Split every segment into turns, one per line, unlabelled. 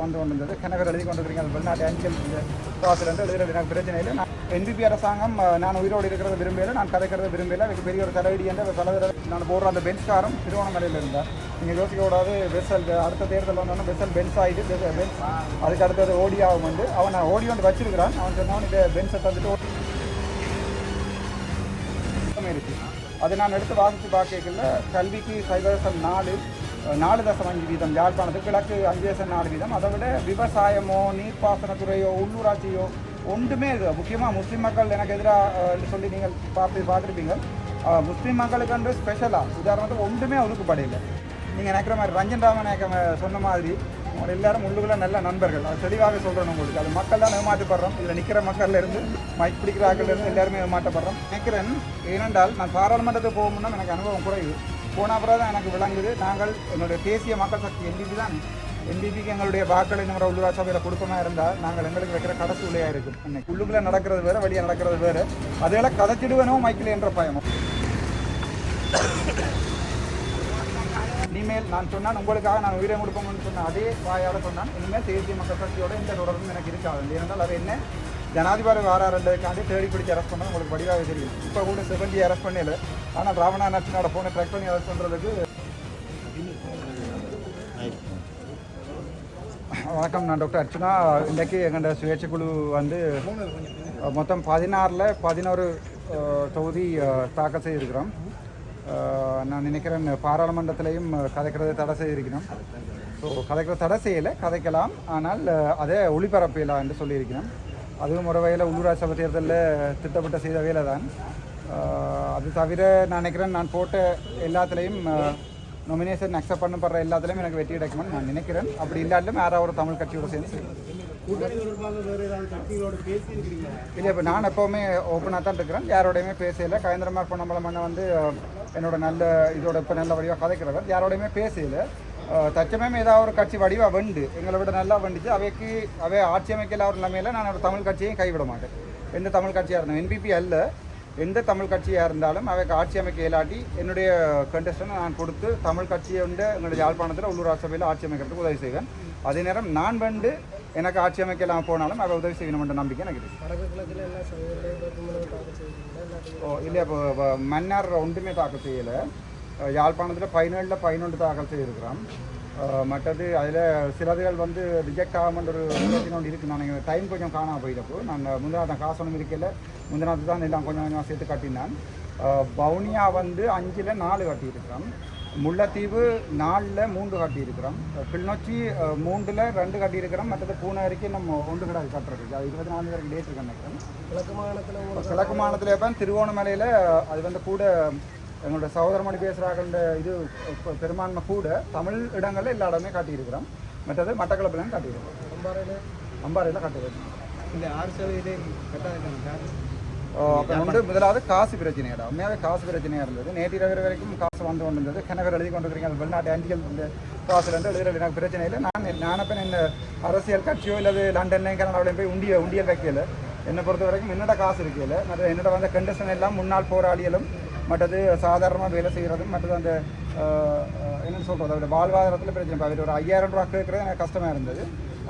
வந்து கொண்டிருந்தது கனகர் எழுதி கொண்டிருக்கிறீங்க. வெளிநாட்டு அஞ்சல் வாசல் என்று எனக்கு பிரச்சனை இல்லை நான் என்பிபி அரசாங்கம் நான் உயிரோடு இருக்கிறத விரும்பல நான் கதைக்கிறத விரும்பல எனக்கு பெரிய ஒரு தலைவடி என்ற தலைவர் நான் போடுற அந்த பென்ஸ்காரம் திருவண்ணாமலையில் இருந்தார் நீங்கள் யோசிக்க கூடாது வெசல் அடுத்த தேர்தல் வந்தோன்னா வெசல் பென்ஸ் ஆகிட்டு பென்ஸ் அதுக்கு அடுத்தது ஓடியாவும் வந்து. அவன் ஓடி வந்து வச்சிருக்கிறான். அவன் சொன்னவன் இந்த பென்ஸை தந்துட்டு இருக்கு. அது நான் எடுத்து வாசித்து பார்க்கல கல்விக்கு சைவரசம் நாலு நாலு தசம் அஞ்சு வீதம் யாழ்ப்பாணத்துக்கு கிழக்கு அஞ்சு தசம் நாலு வீதம். அதை விட விவசாயமோ நீர்ப்பாசனத்துறையோ உள்ளூராட்சியோ ஒன்றுமே இது முக்கியமாக முஸ்லீம் மக்கள் எனக்கு எதிராக சொல்லி நீங்கள் பார்த்து பார்த்துருப்பீங்க. முஸ்லீம் மக்களுக்கு வந்து ஸ்பெஷலாக உதாரணத்துக்கு ஒன்றுமே ஒதுக்குப்படையில்லை நீங்கள் நினைக்கிற மாதிரி ரஞ்சன் ராமநாயக்கம் சொன்ன மாதிரி அவங்க எல்லாரும் உள்ளுக்குள்ள நல்ல நண்பர்கள். அது தெளிவாக சொல்கிறேன் உங்களுக்கு. அது மக்கள் தான் ஏமாற்றப்படுறோம். இதில் நிற்கிற மக்கள்ல இருந்து மைக் பிடிக்கிற இருந்து எல்லாருமே ஏமாற்றப்படுறோம். நினைக்கிறேன் ஏனென்றால் நான் பாராளுமன்றத்துக்கு போகும்னா எனக்கு அனுபவம் குறைவு. போன அப்புறம் தான் எனக்கு விளங்குது. நாங்கள் என்னுடைய தேசிய மக்கள் சக்தி எம்பிபி தான். எம்பிபிக்கு எங்களுடைய வாக்களை நம்ம உள்ளூராட்சி சபையில் கொடுக்கமா இருந்தால் நாங்கள் எங்களுக்கு வைக்கிற கடைசி உலையாக இருக்கும். இன்னைக்கு உள்ளுக்குள்ள நடக்கிறது வேறு வெளியே நடக்கிறது வேறு. அதெல்லாம் கதைச்சிடுவேனோ மைக்கில் என்ற பயமோ இனிமேல் நான் சொன்னேன் உங்களுக்காக நான் உயிரை கொடுப்போம்னு சொன்ன அதே வாயால் சொன்னான். இனிமேல் தேசிய மக்கள் சக்தியோட இந்த தொடர்பும் எனக்கு இருக்காது. ஏனென்றால் அது என்ன? ஜனாதிபதி வாராண்டதுக்காண்டி தேடி பிடிச்சி அரெஸ்ட் பண்ணது உங்களுக்கு வடிவாக தெரியும். இப்போ கூட செவன்டி அரெஸ்ட் பண்ணல ஆனால் ராவணா நட்சனோட ஃபோனை ட்ராக் பண்ணி அரெஸ்ட் பண்ணுறதுக்கு வணக்கம் நான் டாக்டர் அர்ச்சனா. இன்றைக்கு எங்களோட சுயேட்சை குழு வந்து மொத்தம் பதினாறில் பதினோரு தொகுதி தாக்கல் செய்திருக்கிறோம். நான் நினைக்கிறேன் பாராளுமன்றத்திலையும் கதைக்கிறது தடை செய்திருக்கிறோம். ஸோ கதைக்கிறது தடை செய்யலை கதைக்கலாம். ஆனால் அதே அதை ஒளிபரப்பலாம் என்று சொல்லியிருக்கிறேன் அதுவும் ஒரு வகையில் உள்ளூராட்சி சபை தேர்தலில் திட்டமிட்ட செய்த வேலை தான் அது தவிர நான் நினைக்கிறேன் நான் போட்ட எல்லாத்துலேயும் நொமினேஷன் அக்செப்ட் பண்ணப்படுற எல்லாத்துலேயும் எனக்கு வெற்றி கிடைக்கும்னு நான் நினைக்கிறேன். அப்படி இல்லாட்டிலும் யாராவது ஒரு தமிழ் கட்சியோட சேர்ந்து இல்லை இப்போ நான் எப்போவுமே ஓப்பனாக தான் இருக்கிறேன். யாரோடையுமே பேசல. கயந்திரமார் பொன்னம்பலம் அண்ணன் வந்து என்னோட நல்ல இதோட இப்போ நல்ல வடிவாக கதைக்கிறவர். யாரோடையுமே பேசல. தற்சமயம் ஏதாவது ஒரு கட்சி வடிவாக வண்டு. எங்களை விட நல்லா வந்துச்சு அவைக்கு அவை ஆட்சி அமைக்கல ஒரு நிலைமையில நான் ஒரு தமிழ் கட்சியையும் கைவிட மாட்டேன். எந்த தமிழ் கட்சியாக இருந்தோம் என்பிபி அல்ல. எந்த தமிழ் கட்சியாக இருந்தாலும் அவைக்கு ஆட்சி அமைக்க இயலாட்டி என்னுடைய கண்டஸ்டன் நான் கொடுத்து தமிழ் கட்சியை வந்து எங்களுடைய யாழ்ப்பாணத்தில் உள்ளூராட்சி சபையில் ஆட்சி அமைக்கிறதுக்கு உதவி செய்வேன். அதே நேரம் நான் வந்து எனக்கு ஆட்சி அமைக்கலாம் போனாலும் அதை உதவி செய்யணும்ன்ற நம்பிக்கை எனக்கு இருக்கு. ஓ இல்லை இப்போ மன்னார் ஒன்றுமே தாக்கல் செய்யலை. யாழ்ப்பாணத்தில் பதினேழில் பதினொன்று தாக்கல் செய்திருக்கிறோம். மற்றது அதில் சிலதுகள் வந்து ரிஜெக்ட் ஆகாமன்ற ஒரு பிரச்சனை ஒன்று இருக்குது நான் டைம் கொஞ்சம் காணாம போயிட்டப்போ நான் முந்தினாவது காசு ஒன்றும் இருக்கல. முந்தினாவது தான் எல்லாம் கொஞ்சம் கொஞ்சம் சேர்த்து கட்டினான். பவுனியா வந்து அஞ்சில் நாலு கட்டியிருக்கிறோம். முல்லைத்தீவு நாலில் மூன்று கட்டியிருக்கிறோம். கிளிநொச்சி மூன்றில் ரெண்டு கட்டியிருக்கிறோம். மற்றது பூனை வரைக்கும் நம்ம ஒன்று கிடாது கட்டுறது அது இருபத்தி நாலு வரைக்கும் டேட் இருக்கு நினைக்கிறேன்.
கிழக்கு உங்களுக்கு
கிழக்கு மாநிலத்தில் இப்போ திருவோணமலையில் அது வந்து கூட எங்களோட சகோதரமணி பேசுகிறாங்கன்ற இது பெரும்பான்மை கூட தமிழ் இடங்களில் எல்லா இடமே காட்டியிருக்கிறோம். மற்றது மட்டக்களப்பிலையும் காட்டியிருக்கிறோம்.
அம்பாறையில்?
அம்பாறையில் காட்டியிருக்கிறோம்.
இந்த ஆறு கட்டாயிருக்காங்க
அப்போ வந்து முதலாவது காசு பிரச்சனையடா உண்மையாகவே காசு பிரச்சனையாக இருந்தது. நேற்று இரவு வரைக்கும் காசு வந்து கொண்டு இருந்தது. கனகர் எழுதி கொண்டு இருக்கிறீங்க வெளிநாட்டு அஞ்சிகள் இந்த காசுல இருந்து எழுதுறது எனக்கு பிரச்சனை இல்லை. நான் நான் இப்போ இந்த அரசியல் கட்சியோ இல்லை லண்டன்லையும் கனடாவிலையும் போய் உண்டிய உண்டியல் வைக்கல. என்னை பொறுத்த வரைக்கும் என்னோட காசு இருக்கல மற்ற என்னோட வந்த கண்டிஷன் எல்லாம் முன்னாள் போராளிகளும் மற்றது சாதாரணமாக வேலை செய்கிறதும் மற்றது அந்த என்ன சொல்கிறது அதோட வாழ்வாதாரத்தில் பிரச்சனை. அவர் ஒரு ஐயாயிரம் ரூபா கேட்குறது எனக்கு கஷ்டமாக இருந்தது.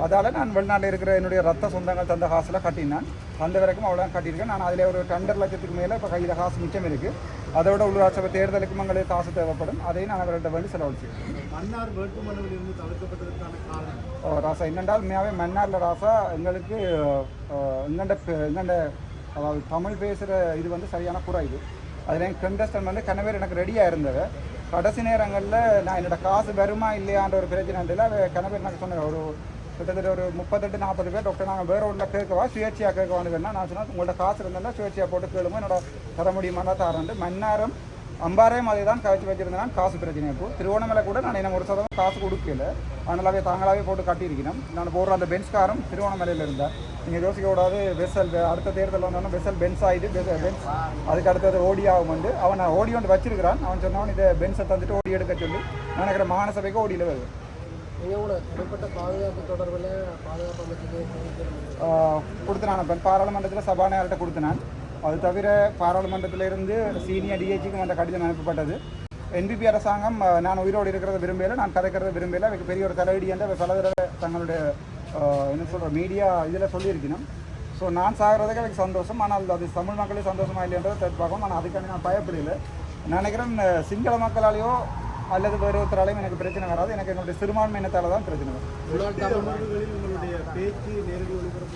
அதால் நான் வெளிநாட்டில் இருக்கிற என்னுடைய ரத்த சொந்தங்கள் தந்த காசில் கட்டினேன். அந்த வரைக்கும் அவ்வளோ கட்டியிருக்கேன். நான் அதில் ஒரு ரெண்டரை லட்சத்துக்கு மேலே இப்போ கையில் காசு மிச்சம் இருக்குது அதோட உள்ளூராட்சி சபை தேர்தலுக்கும் எங்களுக்கு காசு தேவைப்படும். அதையும் நான் அவர்கிட்ட வேண்டி செலவழிச்சிருக்கேன்
மன்னார் வேட்புமனுவில் இருந்து தவிர்க்கப்பட்டதற்கான காரணம்?
ஓ, ராசா என்னென்றால் உண்மையாகவே மன்னாரில் ராசா எங்களுக்கு எங்கண்ட எங்கண்ட அதாவது தமிழ் பேசுகிற இது வந்து சரியான குறைவு அதில் என் கண்டஸ்டன் வந்து கணவர் எனக்கு ரெடியாக இருந்தது. கடைசி நேரங்களில் நான் என்னோடய காசு வருமா இல்லையான்ற ஒரு பிரச்சனை இல்லை அவ கணவர் எனக்கு சொன்னேன் ஒரு கிட்டத்தட்ட ஒரு முப்பத்தெட்டு நாற்பது பேர் டாக்டர் நாங்கள் வேற ஊரில் கேட்கவா சுயேட்சையாக கேட்கவான்னு வேணா நான் சொன்னால் உங்கள்ட்ட காசு இருந்தால் சுயேட்சையாக போட்டு கேளுங்க என்னோட தர முடியுமானா தரேன் மன்னாரம் அம்பாரையும் அதே தான் கழிச்சு வச்சிருந்தேன். காசு பிரச்சனை இப்போ திருவோணமலை கூட நான் என்ன ஒரு சதவீதம் காசு கொடுக்கல. அதனாலவே தாங்களாவே போட்டு கட்டியிருக்கணும். நான் போடுற அந்த பென்ஸ்காரம் திருவோணமலையில் இருந்தேன் நீங்கள் யோசிக்க கூடாது வெசல் அடுத்த தேர்தல் வந்தோன்னா வெசல் பென்ஸ் ஆகிட்டு பென்ஸ் அதுக்கு அடுத்தது ஓடியாவும் வந்து. அவன் நான் ஓடி வந்து வச்சிருக்கிறான். அவன் சொன்னவன் இதை பென்ஸை தந்துட்டு ஓடி எடுக்க சொல்லி. நான் நினைக்கிற மாகாண சபைக்கு ஓடியில் வருது.
நீங்கள் கூட தனிப்பட்ட பாதுகாப்பு தொடர்பில் பாதுகாப்பு அமைச்சுக்கு
கொடுத்தனான் இப்போ பாராளுமன்றத்தில் சபாநாயகர்கிட்ட கொடுத்தனான் அது தவிர பாராளுமன்றத்தில் இருந்து சீனியர் டிஹெச்சிக்கும் அந்த கடிதம் அனுப்பப்பட்டது. என்பிபி அரசாங்கம் நான் உயிரோடு இருக்கிறத விரும்பல நான் கதைக்கிறத விரும்பல அதுக்கு பெரிய ஒரு தலையடி என்று பல தடவை தங்களுடைய என்ன சொல்கிற மீடியா இதில் சொல்லியிருக்கணும். ஸோ நான் சாகிறதுக்கு எனக்கு சந்தோஷம் ஆனால் அது தமிழ் மக்களே சந்தோஷமா இல்லைன்றதை தேர்ட் பார்க்கணும் ஆனால் அதுக்காண்டி நான் பயப்படலை. நான் நினைக்கிறேன் சிங்கள மக்களாலேயோ அல்லது வேறு ஒருத்தராலையும் எனக்கு பிரச்சனை வராது. எனக்கு என்னுடைய சிறுபான்மையினத்தால் தான் பிரச்சனை வரும்.
பேச்சு நேரடி ஒளிபரப்பு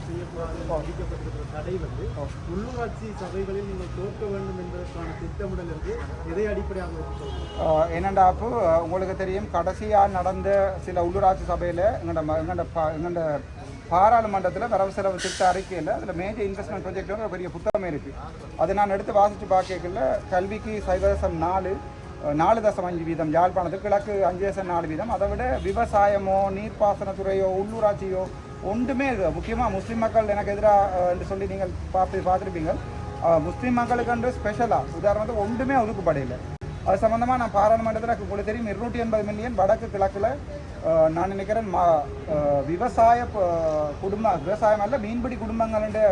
விதிக்கப்பட்டிருக்கிற தடை வந்து உள்ளூராட்சி சபைகளில் நீங்கள் தோற்க வேண்டும் என்பதற்கான திட்டமிடல் இருந்து எதை அடிப்படையாக
என்னண்டா அப்போ உங்களுக்கு தெரியும் கடைசியாக நடந்த சில உள்ளூராட்சி சபையில் எங்கள்ட ம- எங்கள்ட எங்கள்ட பாராளுமன்றத்தில் வரவு செலவு திட்ட அறிக்கையில் அதில் மேஜர் இன்வெஸ்ட்மெண்ட் ப்ராஜெக்ட் ஒரு பெரிய புத்தகமே இருக்குது அதை நான் எடுத்து வாசித்து பார்க்கல கல்விக்கு சைவதசம் நாலு நாலு தசம் அஞ்சு வீதம் யாழ்ப்பாணத்துக்கு கிழக்கு அஞ்சு தசம் நாலு வீதம். அதை விட விவசாயமோ நீர்ப்பாசனத்துறையோ உள்ளூராட்சியோ ஒன்றுமே முக்கியமாக முஸ்லீம் மக்கள் எனக்கு எதிராக என்று சொல்லி நீங்கள் பார்த்து பார்த்துருப்பீங்க. முஸ்லீம் மக்களுக்கு ஸ்பெஷலாக உதாரணத்துக்கு ஒன்றுமே ஒதுக்கப்படையில்லை அது சம்மந்தமாக நான் பாராளுமன்றத்தில் உங்களுக்கு தெரியும் இருநூற்றி எண்பது மில்லியன் வடக்கு கிழக்கில் நான் நினைக்கிறேன் மா விவசாய குடும்பம் குடும்ப விவசாயம் அல்ல மீன்பிடி குடும்பங்களுடைய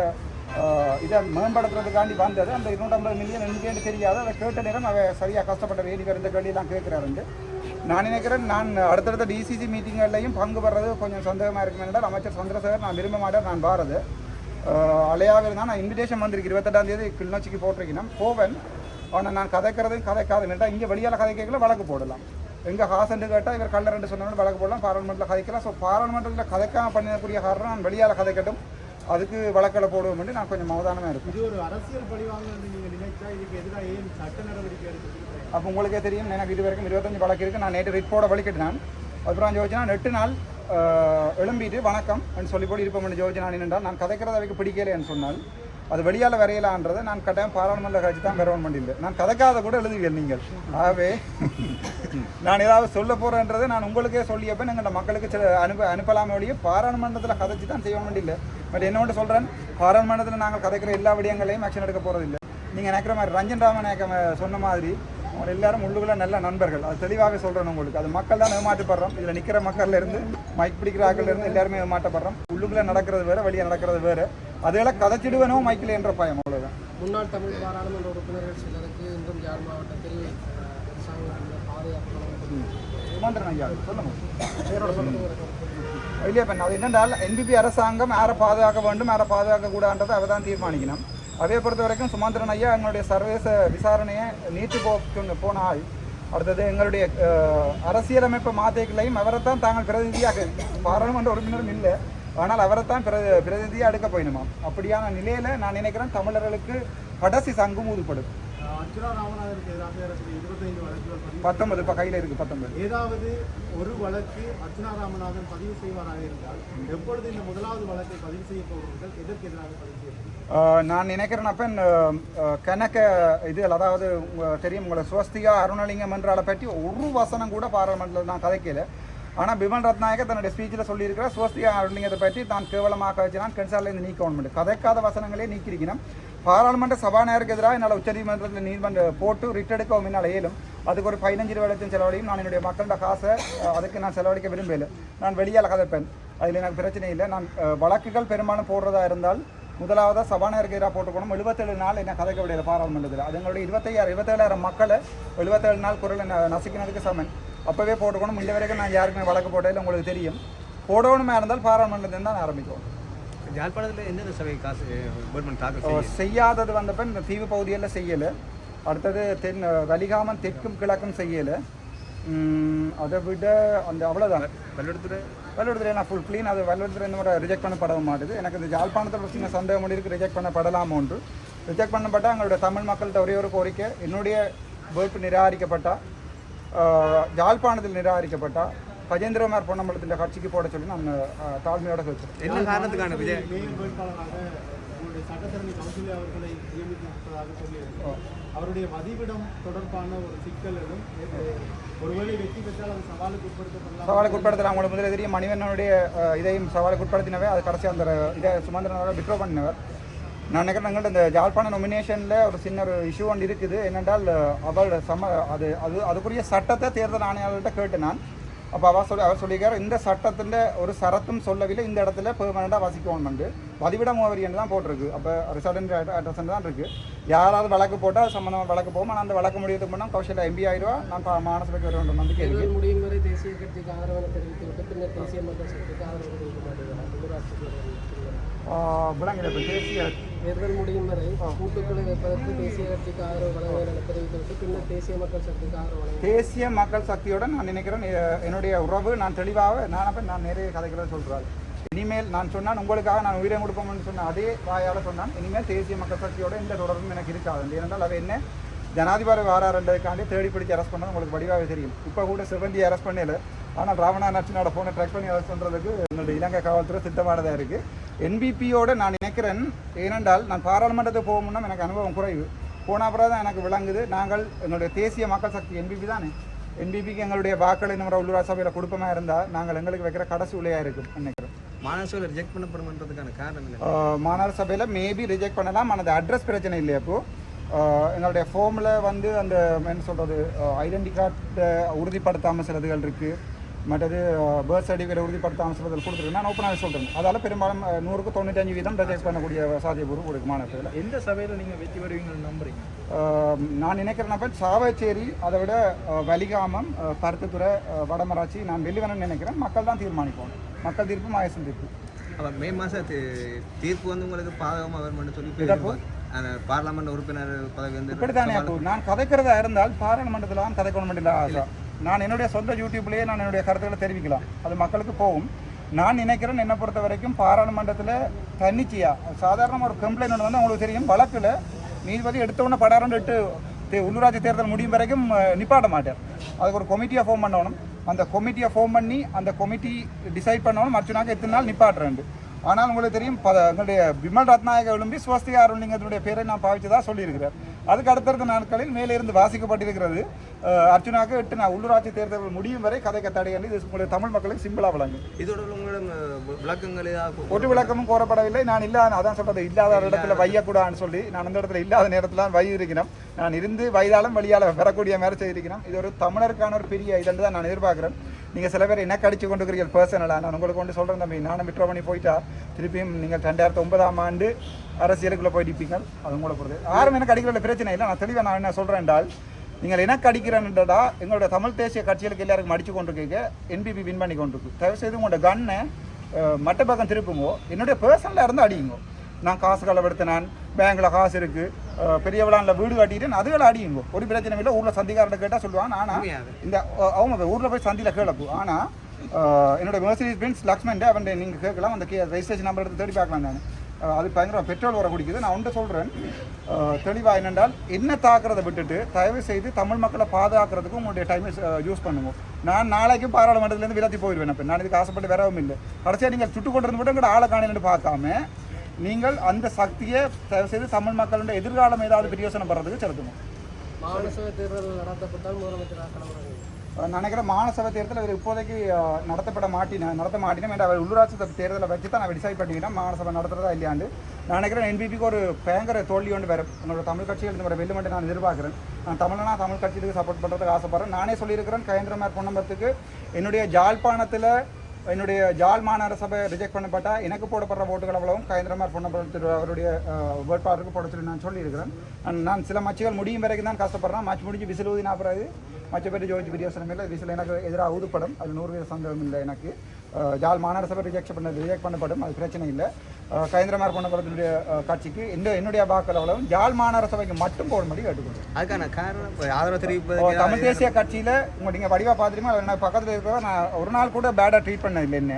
இதை மேம்படுத்துறதுக்காண்டி வந்தது. அந்த இருநூற்றம்பது மில்லியன் எங்கேன்னு தெரியாது. அதை கேட்ட நேரம் அவ சரியாக கஷ்டப்பட்ட வேடிக்கை கேள்வி தான் கேட்குறாருண்டு நான் நினைக்கிறேன் நான் அடுத்தடுத்த டிசிசி மீட்டிங்கள்லையும் பங்கு பெறது கொஞ்சம் சந்தேகமாக இருக்கும் என்றால் அமைச்சர் சந்திரசேகர் நான் விரும்ப மாட்டேன் நான் பாரது அலையாக இருந்தால் நான் இன்விடேஷன் வந்திருக்கு. இருபத்தெட்டாம் தேதி கிளிநொச்சிக்கு போட்டிருக்கேன். போவேன். ஆனால் நான் கதைக்கிறதையும் வேண்டாம் இங்கே வெளியால் கதை கேட்கல வழக்கு போடலாம். எங்கே ஹாசன்ட்டு கேட்டால் இவர் கல்ல ரெண்டு சொன்னாலும் வழக்கு போடலாம் பாராளுமன்றத்தில் கதைக்கலாம். ஸோ பாராளுமன்றத்தில் கதைக்காமல் பண்ணக்கூடிய காரணம் நான் வெளியால் கதைக்கட்டும் அதுக்கு வழக்கில் போடுவோம் நான் கொஞ்சம் அவதானமாக இருக்கும்
இது ஒரு அரசியல் பழிவாங்க நீங்க நினைச்சா இதுக்கு எதிராக ஏன் சட்ட நடவடிக்கை எடுக்கிறீங்க
அப்போ உங்களுக்கே தெரியும். எனக்கு இது வரைக்கும் இருபத்தஞ்சு வழக்கு இருக்குது நான் நேற்று ரிப்போர்ட்டை வலிக்கட்டினான் அப்புறம் ஜோதினா எட்டு நாள் எழும்பிட்டு வணக்கம் சொல்லி போட்டு இருப்போம் ஜோதினா நின்றால் நான் கதைக்கிறத வரைக்கும் பிடிக்கலைன்னு சொன்னால் அது வெளியால் வரையலான்றதை நான் கட்டாயம் பாராளுமன்ற கட்சி தான் பெறவன் பண்ணிஇல்லை நான் கதைக்காத கூட எழுதுவீர்கள் நீங்கள். ஆகவே நான் ஏதாவது சொல்ல போகிறேன்றதை நான் உங்களுக்கே சொல்லியப்போ எங்கள்கிட்ட மக்களுக்கு சில அனுப்ப அனுப்பலாமே ஒழிய பாராளுமன்றத்தில் கதைச்சி தான் செய்ய வேண்டியில்லை பட் என்னோட சொல்கிறேன் பாராளுமன்றத்தில் நாங்கள் கதைக்கிற எல்லா விடயங்களையும் ஆக்ஷன் எடுக்க போகிறதில்லை நீங்கள் நினைக்கிற மாதிரி ரஞ்சன் ராமன் சொன்ன மாதிரி அவங்க எல்லாரும் உள்ளுக்குள்ள நல்ல நண்பர்கள். அது தெளிவாகவே சொல்கிறேன் உங்களுக்கு. அது மக்கள் தான் ஏமாற்றப்படுறோம். இதில் நிற்கிற மக்கள்ல இருந்து மைக் பிடிக்கிற ஆட்கள்ல இருந்து எல்லாருமே ஏமாற்றப்படுறோம். உள்ளுக்குள்ள நடக்கிறது வேறு வெளியே நடக்கிறது வேறு. அதெல்லாம் கதைச்சிடுவேனோ மைக்கில் என்ற பயம் அவ்வளோதான்
முன்னாள் தமிழ் பாராளுமன்ற உறுப்பினர்கள் சிலருக்கு இன்றும் யாழ் மாவட்டத்தில்
இல்லையா பெண் அது என்னென்றால் என்பிபி அரசாங்கம் யாரை பாதுகாக்க வேண்டும் யாரை பாதுகாக்க கூடாதுன்றதை அவ தான் தீர்மானிக்கணும். அதே பொறுத்த வரைக்கும் சுமந்திரன் ஐயா எங்களுடைய சர்வதேச விசாரணையை நீட்டு போ போனால் அடுத்தது எங்களுடைய அரசியலமைப்பு மாத்தைகளையும் அவரைத்தான் தாங்கள் பிரதிநிதியாக பாராளுமன்ற உறுப்பினரும் இல்லை. ஆனால் அவரைத்தான் பிர பிரதிநிதியாக எடுக்க போயிடுமாம் அப்படியான நிலையில் நான் நினைக்கிறேன் தமிழர்களுக்கு கடைசி சங்கும் ஊதுப்படும் பத்தொன்பது இப்போ கையில் இருக்குது பத்தொன்பது.
ஏதாவது ஒரு வழக்கு அர்ச்சுனா ராமநாதன் பதிவு செய்வாராக இருந்தால் எப்பொழுது இந்த முதலாவது வழக்கை பதிவு செய்ய போகிறீர்கள் எதற்கு எதிராக பதிவு செய்ய போகிறீர்கள்?
ஆஹ் நான் நினைக்கிறேன் அப்போ கணக்க இது அதாவது தெரியும் உங்களை சுவஸ்திகா அருணலிங்கம் என்றால பற்றி ஒரு வசனம் கூட பாராளுமன்றத்தில் நான் கதைக்கல. ஆனால் பிமன் ரத்நாயக தன்னுடைய ஸ்பீச்சில் சொல்லியிருக்கிற சுவஸ்திகா அருணலிங்கத்தை பற்றி தான் கேவலமாக வச்சுனான் கன்சாலேருந்து நீக்கணும் கதைக்காத வசனங்களே நீக்கிருக்கணும் பாராளுமன்ற சபாநாயகருக்கு எதிராக என்னால் உச்சநீதிமன்றத்தில் நீதிமன்ற போட்டு ரிட் எடுக்கவும் என்னால் இயலும். அதுக்கு ஒரு பதினஞ்சு வருடத்தின் செலவழியும் நான் என்னுடைய மக்களோட காசை அதுக்கு நான் செலவழிக்க விரும்பல நான் வெளியால் கதைப்பேன். அதில் எனக்கு பிரச்சனை இல்லை. நான் வழக்குகள் பெரும்பாலும் போடுறதா இருந்தால் முதலாவதாக சபாநாயகருக்கு எதிராக போட்டுக்கணும். எழுபத்தேழு நாள் என்ன கதைக்க விடையில பாராளுமன்றத்தில். அது எங்களுடைய இருபத்தையாயிரம் இருபத்தேழாயிரம் மக்களை எழுபத்தேழு நாள் குரலை நசுக்கினதுக்கு சமன். அப்போவே போட்டுக்கணும். இந்த வரைக்கும் நான் யாருக்குமே வழக்கு போட்டதில் உங்களுக்கு தெரியும். போடணுமா இருந்தால் பாராளுமன்றத்தில் தான் ஆரம்பிக்கும்.
யாழ்ப்பாணத்தில் எந்தெந்த சபை காசு கவர்மெண்ட் தாக்கல்
செய்யாதது வந்தப்ப இந்த தீவு பகுதியில் செய்யலை. அடுத்தது தென் வலிகாமன் தெற்கும் கிழக்கும் செய்யலை. அதை விட அந்த அவ்வளோதான்
பல்லடத்துல
வல்லுவரத்தில் நான் ஃபுல் க்ளீன் அது வல்லுவரத்தில் இந்த மாதிரி ரிஜெக்ட் பண்ணப்பட மாட்டுது. எனக்கு இந்த ஜாழ்ப்பாணத்தில் ஒரு சின்ன சந்தேகம் இருக்குது ரிஜெக்ட் பண்ணப்படலாம் ஒன்று. ரிஜெக்ட் பண்ணப்பட்டால் எங்களுடைய தமிழ் மக்கள்கிட்ட ஒரே ஒரு கோரிக்கை என்னுடைய வேட்பு நிராகரிக்கப்பட்டா ஆஹ், ஜாழ்ப்பாணத்தில் நிராகரிக்கப்பட்டா கஜேந்திரகுமார் பொன்னம்பலத்தில் கட்சிக்கு போட சொல்லி நான் தாழ்மையோட கேட்குறேன்
என்ன காரணத்துக்கான விஜய்?
மேயர் வேட்பாளராக சட்டத்தரணி கௌசல்யா அவர்களை நியமித்திருப்பதாக சொல்லியிருக்கிறார் அவருடைய வதிவிடம் தொடர்பான ஒரு சிக்கலிலும் ஒருவேளை வெற்றி பெற்றால் அது சவாலுக்கு உட்படுத்தப்படலாம்.
சவாலுக்கு உட்படுத்தலாம். அவங்களுக்கு முதல்ல தெரியும் மணிவண்ணனுடைய இதையும் சவாலுக்கு உட்படுத்தினவே அது கடைசி அந்த இதை சுமந்திரனோட விட்ரோ பண்ணினவர். நான் நினைக்கிறேன் இந்த ஜாழ்ப்பாண நொமினேஷனில் ஒரு சின்ன ஒரு இஷ்யூ ஒன்று இருக்குது. என்னென்றால் அவள் சம அது அது அதுக்குரிய சட்டத்தை தேர்தல் ஆணையாளர்கிட்ட கேட்டு நான் அப்போ அவர் சொல்லி அவர் சொல்லியிருக்கார் இந்த சட்டத்தின் ஒரு சரத்தும் சொல்லவில்லை இந்த இடத்துல பெர்மனண்டாக வசிக்கணும்னு வதிவிட முகவரி என்று தான் போட்டிருக்கு அப்போ ரிசர்டன்ட் அட்ரஸ் தான் இருக்குது யாராவது வழக்கு போட்டால் சம்மந்தமாக வழக்கு போகும் ஆனால் அந்த வழக்கு முடியதுக்கு முன்னா கௌஷல்யா எம்பி ஆயிடுவா நான் மாநசபைக்கு வர வேண்டும் நம்பிக்கை
தேர்தல் முடியும் வரை தேசிய கட்சிக்கு ஆதரவு பின்னர் தேசிய மக்கள் சக்திக்கு ஆதரவு தெரிவிக்க
இப்போ தேசிய
தேர்தல் முடியும் வரை கூட்டுக்குழு வைப்பதற்கு தேசிய கட்சிக்கு ஆதரவு வழங்குவேன் தெரிவித்துவிட்டு பின்னர் தேசிய மக்கள் சக்திக்கு ஆதரவு
தேசிய மக்கள் சக்தியோட நான் நினைக்கிறேன் என்னுடைய உறவு நான் தெளிவாக நான் அப்போ நான் நிறைய கதைகளை சொல்கிறாள் இனிமேல் நான் சொன்னான் உங்களுக்காக நான் உயிரை கொடுப்போம்னு சொன்ன அதே வாயால் சொன்னான் இனிமேல் தேசிய மக்கள் சக்தியோட இந்த தொடர்பும் எனக்கு இருக்காது. ஏனென்றால் அவ என்ன? ஜனாதிபதி வாராருன்றதுக்காண்டி தேடி பிடிச்சி அரெஸ்ட் பண்ணது உங்களுக்கு வடிவாகவே தெரியும். இப்போ கூட சிவந்தி அரெஸ்ட் பண்ணல. ஆனால் ராவணா நச்சினோட ஃபோனை ட்ராக் பண்ணி அரெஸ்ட் பண்ணுறதுக்கு என்னுடைய இலங்கை காவல்துறை திட்டமானதாக இருக்குது என்பிபியோட நான் நினைக்கிறேன். ஏனென்றால் நான் பாராளுமன்றத்துக்கு போகணும்னா எனக்கு அனுபவம் குறைவு. போன அப்புறம் தான் எனக்கு விளங்குது. நாங்கள் எங்களுடைய தேசிய மக்கள் சக்தி என்பிபி தானே. என்பிபிக்கு எங்களுடைய வாக்கள் இந்த முறை உள்ளூராட்சி சபையில் கொடுப்பமா இருந்தால் நாங்கள் எங்களுக்கு வைக்கிற கடைசி உலையாக இருக்கும் நினைக்கிறேன்.
மாநகரசபையில் ரிஜெக்ட் பண்ணப்படுமன்றதுக்கான காரணம்
மாநகர சபையில் மேபி ரிஜெக்ட் பண்ணலாம். ஆனால் அட்ரஸ் பிரச்சனை இல்லை ஆஹ் எங்களுடைய ஃபார்மில் வந்து அந்த என்ன சொல்கிறது ஐடென்டி கார்டு உறுதிப்படுத்தாமல் சிலதுகள் இருக்குது மற்றது பர்த் சர்டிஃபிகேட் உறுதிப்படுத்தாமல் சிலதுகள் கொடுத்துருக்கு நான் ஓப்பனாக சொல்கிறேன் அதால் பெரும்பாலும் நூறுக்கு தொண்ணூத்தஞ்சு வீதம் ரிஜெக்ட் பண்ணக்கூடிய சாத்தியபூர்வம் கொடுக்கு மாநகரத்தில்
எந்த சபையில் நீங்கள் வெற்றி பெறுவீங்கன்னு நம்புறீங்க?
நான் நினைக்கிறேன் அப்ப சாவச்சேரி அதை விட வலிகாமம் பருத்தித்துறை வடமராட்சி நான் வெளிவரன்னு நினைக்கிறேன். மக்கள் தான் தீர்மானிப்போம் மக்கள் தீர்ப்பு மாயசன் தீர்ப்பு.
அப்போ மே மாதம் தீர்ப்பு வந்து உங்களுக்கு பாதகமாக வரும்னு சொல்லி? அந்த பார்லமெண்ட் உறுப்பினர் பதவி வந்து
இப்படித்தானே அப்போ நான் கதைக்கிறதா இருந்தால் பாராளுமன்றத்தில் தான் கதைக்கணும் ஆசை. நான் என்னுடைய சொந்த யூடியூப்லேயே நான் என்னுடைய கருத்துக்களை தெரிவிக்கலாம். அது மக்களுக்கு போகும். நான் நினைக்கிறேன் என்னை பொறுத்த வரைக்கும் பாராளுமன்றத்தில் தன்னிச்சையாக சாதாரண ஒரு கம்ப்ளைண்ட் ஒன்று வந்து உங்களுக்கு தெரியும். வழக்கில் நீதிபதி எடுத்த படாரம் படாரன்னு தே- உள்ளூராட்சி தேர்தல் முடியும் வரைக்கும் நிப்பாட நிப்பாட்ட மாட்டார். அதுக்கு ஒரு கமிட்டியாக ஃபார்ம் பண்ணணும். அந்த கமிட்டியை ஃபார்ம் பண்ணி அந்த கமிட்டி டிசைட் பண்ணணும். மற்றனாக எத்தனை நாள் நிப்பாட்டுறேன் ஆனால் உங்களுக்கு தெரியும் ப எங்களுடைய விமல் ரத்நாயக விளம்பி ஸ்வஸ்திகா அருள்லிங்கத்தினுடைய பேரை நான் பாவிச்சதாக சொல்லியிருக்கிறார். அதுக்கு அடுத்தடுத்த நாட்களில் மேலே இருந்து வாசிக்கப்பட்டிருக்கிறது. அஹ், அர்ச்சுனாக்கு எட்டு நான் உள்ளூராட்சி தேர்தல் முடியும் வரை கதைக்க தடையண்டு இது உங்களுடைய தமிழ் மக்களுக்கு சிம்பிளாக விளங்கும்.
இதோட உங்களோட அஹ், விளக்கங்கள்
ஒட்டு விளக்கமும் கோரப்படவில்லை. நான் இல்லாத அதான் சொல்றது இல்லாத ஒரு இடத்துல வையக்கூடாதுன்னு சொல்லி நான் அந்த இடத்துல இல்லாத நேரத்தில் வை இருக்கிறேன். நான் இருந்து வயதாலும் வழியால் பெறக்கூடிய மாதிரி செய்திருக்கிறேன். இது ஒரு தமிழருக்கான ஒரு பெரிய இதன்று தான் நான் எதிர்பார்க்குறேன். நீங்கள் சில பேர் என்ன கடிச்சு கொண்டு இருக்கிறீர்கள் பர்சனலாக நான் உங்களுக்கு கொண்டு சொல்கிறேன் தம்பி. நானும் விட்ரோ பண்ணி போயிட்டா. திருப்பியும் நீங்கள் ரெண்டாயிரத்து ஒன்பதாம் ஆண்டு அரசியலுக்குள்ளே போயிட்டு அது உங்களை பொறுத்து யாரும் எனக்கு அடிக்கிறதுல பிரச்சனை இல்லை. நான் தெளிவாக நான் என்ன சொல்கிறேன் என்றால் நீங்கள் என்ன கடிக்கிறேன்டா எங்களோட தமிழ் தேசிய கட்சிகளுக்கு எல்லாருக்கும் அடிச்சு கொண்டிருக்கீங்க. என்பிபி வின் பண்ணி கொண்டிருக்கு தயவு செய்து உங்களோட கண்ணை மட்ட பக்கம் திருப்புங்கோ. என்னுடைய பர்சனலாக இருந்து அடியுங்கோ. நான் காசு களவெடுத்தினான். பேங்கில் காசு இருக்குது பெரிய விழாவில் வீடு கட்டிட்டு அதுகளை அடியுங்கோ. ஒரு பிரச்சனை இல்லை. ஊரில் சந்திக்காரர்கிட்ட கேட்டால் சொல்லுவான். ஆனால். இந்த அவங்க ஊரில் போய் சந்தியில் கேளப்பு. ஆனால் என்னோட மெர்சிடிஸ் பென்ஸ் லக்ஷ்மன் அவன் நீங்கள் கேட்கலாம். அந்த கே ரெஜிஸ்ட்ரேஷன் நம்பர் எடுத்து தேடி பார்க்கலாம் நான். அது பயங்கரமாக பெட்ரோல் வர குடிக்குது. நான் ஒன்று சொல்கிறேன் தெளிவாக என்னென்றால் என்ன தாக்குறதை விட்டுட்டு தயவு செய்து தமிழ் மக்களை பாதுகாக்கிறதுக்கு உங்களுடைய டைமை யூஸ் பண்ணுங்க. நான் நாளைக்கு பாராளுமன்றத்துலேருந்து விலத்தி போயிடுவேன் அப்போ. நான் இதுக்கு ஆசைப்பட்டு வரவும் இல்லை. கடைசியாக நீங்கள் சுட்டு கொண்டு இருந்து மட்டும் ஆளை காணின்னு பார்க்காம நீங்கள் அந்த சக்தியை தயவு செய்து தமிழ் மக்களுடைய எதிர்காலம் ஏதாவது பிரயோசனம் பண்ணுறதுக்கு செலுத்தணும்
தேர்தல் நடத்தப்பட்டால் முதலமைச்சராக
நினைக்கிறேன் மாநசபை தேர்தல் அவர் இப்போதைக்கு நடத்தப்பட மாட்டினா நடத்த மாட்டினோம் என்ற அவர் உள்ளூராட்சி சபை தேர்தலை வச்சு தான் நான் டிசைட் பண்ணிக்கிறேன் மாநசபை நடத்துறதா இல்லையாண்டு. நான் நினைக்கிறேன் என்பிபிக்கு ஒரு பயங்கர தோல்வி ஒன்று வரும். என்னோட தமிழ் கட்சிகள் இந்த வெள்ளு நான் எதிர்பார்க்குறேன். நான் தமிழனா தமிழ் கட்சிகளுக்கு சப்போர்ட் பண்ணுறதுக்கு ஆசைப்படுறேன். நானே சொல்லியிருக்கிறேன் கயந்திரமார் பொன்னம்பத்துக்கு என்னுடைய ஜாழ்ப்பாணத்தில் என்னுடைய ஜாழ் மாநகர சபை ரிஜெக்ட் பண்ணப்பட்டால் எனக்கு போடப்படுற ஓட்டுகள் அவ்வளவும் கயந்திரமார் பொன்னம்பலத்து அவருடைய வேட்பாளருக்கு போட சொல்லி நான் சொல்லியிருக்கிறேன். நான் நான் சில மச்சுகள் முடியும் வரைக்கும் தான் கஷ்டப்படுறேன். மச்சு முடிஞ்சு விசில் ஊதினா பிறகு மற்ற பேர் ஜோதிச்சு பிரியோசனம் இல்லை விசில் எனக்கு எதிராக ஊதுப்படும். அது நூறு வீத சந்தேகம் இல்லை எனக்கு. ஜாழ் மாநகர சபை ரிஜெக்ட் பண்ண ரிஜெக்ட் பண்ணப்படும். அது பிரச்சனை இல்லை. கயந்திரமார் பொன்னம்பலத்தினுடைய அஹ், கட்சிக்கு இந்த என்னுடைய வாக்கள் அவ்வளவும். ஜாழ் மாநகர சபைக்கு மட்டும் போடும்படி கேட்டுக்கொள்கிறேன்
அதுக்கான காரணம் ஆதரவு
ஓ,
தெரிவிப்பதற்கு
தமிழ் தேசிய கட்சியில் உங்க நீங்கள் வடிவா பார்த்துருமா எனக்கு பக்கத்தில் இருக்கிற நான் ஒரு நாள் கூட பேடாக ட்ரீட் பண்ணது இல்லை என்ன.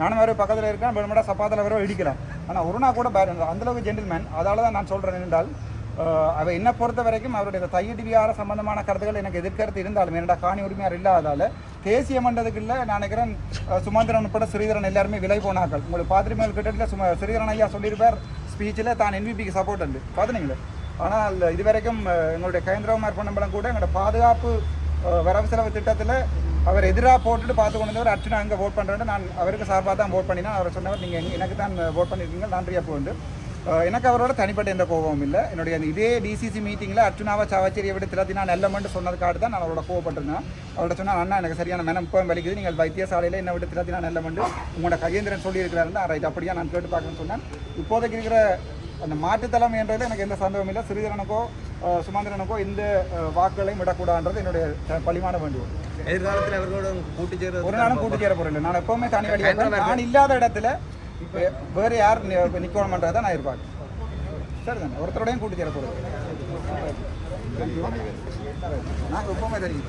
நானும் வேறு பக்கத்தில் இருக்கேன் பெருமடா சப்பாத்தில் வேற இடிக்கிறேன் ஆனால் ஒரு நாள் கூட பேட் அந்தளவுக்கு ஜென்டில்மேன் அதால தான் நான் சொல்கிறேன் என்றால் அஹ், அவ என்னை பொறுத்த வரைக்கும் அவருடைய தையடி வியார சம்பந்தமான கருத்துக்கள் எனக்கு எதிர்கருத்து இருந்தாலும் என்னடா காணி உரிமையார் இல்லாதால தேசிய மண்டலத்துக்குள்ள நான் நினைக்கிறேன் சுமந்திரன் உட்பட ஸ்ரீதரன் எல்லாருமே விலை போனார்கள். உங்களுக்கு பார்த்துருமே கிட்ட சும ஸ்ரீதரன் ஐயா சொல்லியிருப்பார் ஸ்பீச்சில் தான் என்பிபிக்கு சப்போர்ட் உண்டு. பார்த்துனீங்களே ஆனால் இதுவரைக்கும் வரைக்கும் எங்களுடைய கேந்திரகுமார் பொன்னம்பலம் கூட எங்களோட பாதுகாப்பு வரவு செலவு திட்டத்தில் அவர் எதிராக போட்டுட்டு பார்த்து கொண்டு வந்தவர் அர்ச்சனா அங்கே ஓட் பண்ணுறேன்னு நான் அவருக்கு சார்பாக தான் ஓட் பண்ணினேன். அவர் சொன்னவர் நீங்கள் எனக்கு தான் ஓட் பண்ணியிருக்கீங்க நன்றியாக அப்போ எனக்கு அவரோட தனிப்பட்ட எந்த கோபமும் இல்லை. என்னுடைய இதே டிசிசி மீட்டிங்கில் அர்ச்சுனாவை சாவச்சேரியை விட திரத்தி நான் நல்லமென்று சொன்னதுக்காக தான் நான் அவரோட கோவப்பட்டிருந்தேன். அவரோட சொன்னால் அண்ணா எனக்கு சரியான மனம் இப்போ வலிக்குது. நீங்கள் வைத்தியசாலையில் என்னை விட்டு திரத்தி நான் நல்லமென்று உங்களோட கையேந்திரன் சொல்லியிருக்கிறாருன்னு ரைட் அப்படியா நான் கேட்டு பார்க்கணும்னு சொன்னேன். இப்போதைக்கு இருக்கிற அந்த மாற்றுத்தளம் என்றதில் எனக்கு எந்த சந்தேகமும் இல்லை. சிறிதரனுக்கோ சுமந்திரனுக்கோ எந்த வாக்குகளையும் விடக்கூடாதுன்றது என்னுடைய பலிமான வேண்டுகோள்.
எதிர்காலத்தில் அவர்களோட கூட்டு சேர்றது
ஒரு நாளும் கூட்டு சேர போறேன் நான் எப்பவுமே தனி வழியாக. நான் இல்லாத இடத்துல வே- வேறு யார் நி- நிக்கணுமன்றதை நான் சரி தானே ஒருத்தரோடையும் கூட்டி சேர போகிறது நாங்கள் எப்பவுமே தெரியும்.